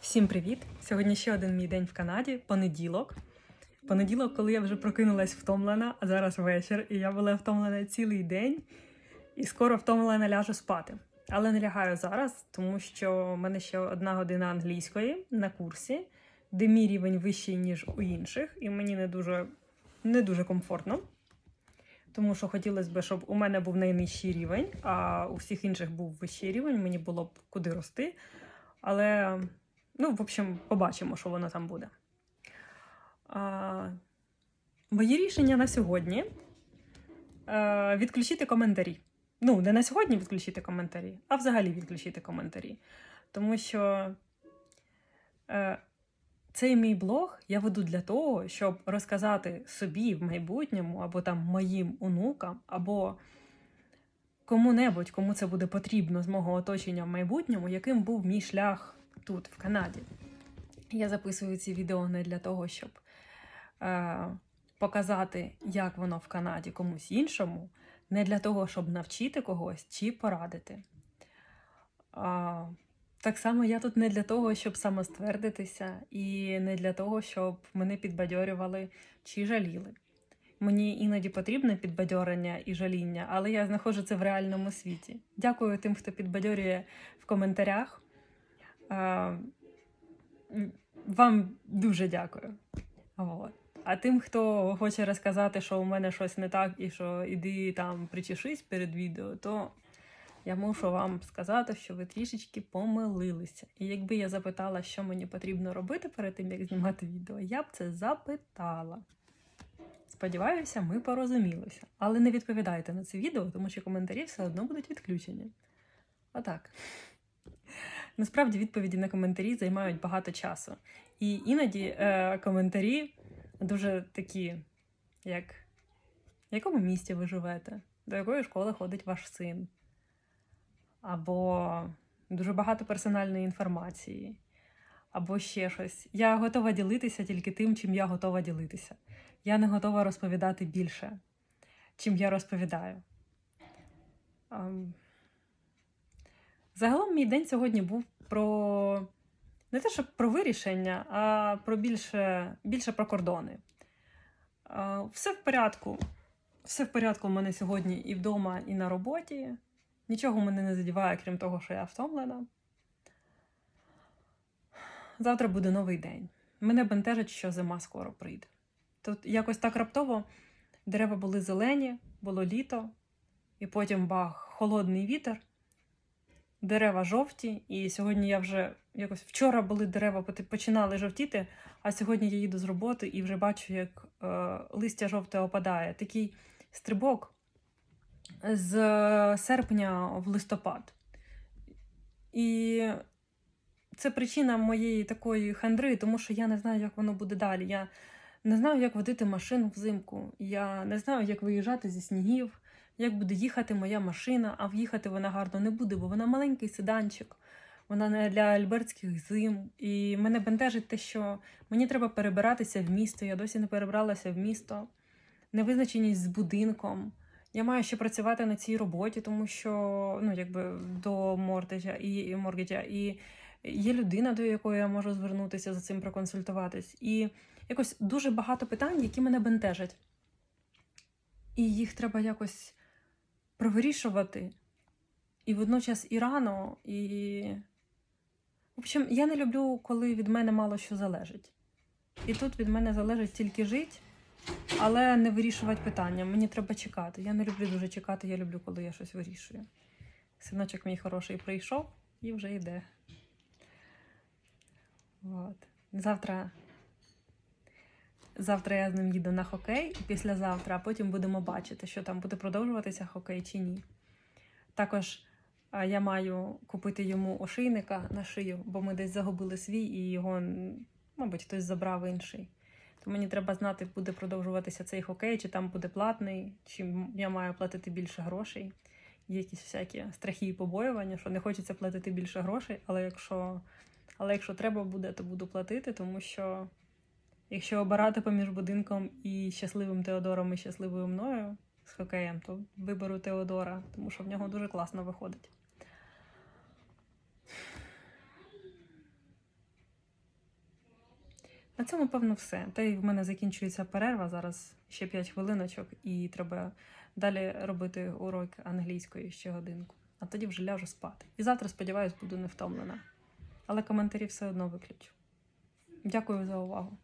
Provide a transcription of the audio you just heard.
Всім привіт! Сьогодні ще один мій день в Канаді, понеділок. Понеділок, коли я вже прокинулась втомлена, а зараз вечір, і я була втомлена цілий день і скоро втомлена ляжу спати. Але не лягаю зараз, тому що в мене ще одна година англійської на курсі, де мій рівень вищий, ніж у інших, і мені не дуже, не дуже комфортно. Тому що хотілося б, щоб у мене був найнижчий рівень, а у всіх інших був вищий рівень, мені було б куди рости. Але, ну, в общем, побачимо, що воно там буде. А, мої рішення на сьогодні е, відключити коментарі. Ну, не на сьогодні відключити коментарі, а взагалі відключити коментарі. Тому що е, цей мій блог я веду для того, щоб розказати собі в майбутньому, або там моїм онукам, або кому-небудь, кому це буде потрібно з мого оточення в майбутньому, яким був мій шлях тут, в Канаді. Я записую ці відео не для того, щоб е, показати, як воно в Канаді комусь іншому, не для того, щоб навчити когось чи порадити. А, так само я тут не для того, щоб самоствердитися, і не для того, щоб мене підбадьорювали чи жаліли. Мені іноді потрібне підбадьорення і жаління, але я знаходжу це в реальному світі. Дякую тим, хто підбадьорює в коментарях. А, Вам дуже дякую. От. А тим, хто хоче розказати, що у мене щось не так, і що іди там причешись перед відео, то я мушу вам сказати, що ви трішечки помилилися. І якби я запитала, що мені потрібно робити перед тим, як знімати відео, я б це запитала. Сподіваюся, ми порозумілися. Але не відповідайте на це відео, тому що коментарі все одно будуть відключені. Отак. Насправді відповіді на коментарі займають багато часу. І іноді е, коментарі дуже такі, як в якому місті ви живете, до якої школи ходить ваш син, або дуже багато персональної інформації, або ще щось. Я готова ділитися тільки тим, чим я готова ділитися. Я не готова розповідати більше, чим я розповідаю. Ам, Загалом мій день сьогодні був про не те, що про вирішення, а про більше, більше про кордони. Все в порядку. Все в порядку в мене сьогодні і вдома, і на роботі. Нічого мене не задіває, крім того, що я втомлена. Завтра буде новий день. Мене бентежить, що зима скоро прийде. Тут якось так раптово дерева були зелені, було літо, і потім бах, холодний вітер, дерева жовті, і сьогодні я вже якось вчора були дерева, починали жовтіти, а сьогодні я їду з роботи і вже бачу, як е, листя жовте опадає. Такий стрибок з серпня в листопад. І це причина моєї такої хандри, тому що я не знаю, як воно буде далі. Я не знаю, як водити машину взимку. Я не знаю, як виїжджати зі снігів, як буде їхати моя машина, а в'їхати вона гарно не буде, бо вона маленький седанчик, вона не для альбертських зим. І мене бентежить те, що мені треба перебиратися в місто. Я досі не перебралася в місто, невизначеність з будинком. Я маю ще працювати на цій роботі, тому що ну, якби до мортежа і, і моргеджа, і є людина, до якої я можу звернутися за цим проконсультуватись. І якось дуже багато питань, які мене бентежать. І їх треба якось провирішувати. І водночас і рано, і. В общем, я не люблю, коли від мене мало що залежить. І тут від мене залежить тільки жити, але не вирішувати питання. Мені треба чекати. Я не люблю дуже чекати, я люблю, коли я щось вирішую. Синочок мій хороший прийшов і вже йде. От. Завтра. Завтра я з ним їду на хокей, післязавтра, а потім будемо бачити, що там буде продовжуватися хокей чи ні. Також я маю купити йому ошейника на шию, бо ми десь загубили свій і його, мабуть, хтось забрав інший. То мені треба знати, буде продовжуватися цей хокей, чи там буде платний, чи я маю платити більше грошей. Є якісь всякі страхи і побоювання, що не хочеться платити більше грошей, але якщо, але якщо треба буде, то буду платити, тому що якщо обирати поміж будинком і щасливим Теодором і щасливою мною з хокеєм, то виберу Теодора, тому що в нього дуже класно виходить. На цьому, певно, все. Та й в мене закінчується перерва зараз ще 5 хвилиночок, і треба далі робити урок англійської ще годинку. А тоді вже ляжу спати. І завтра, сподіваюсь, буду не втомлена. Але коментарі все одно виключу. Дякую за увагу.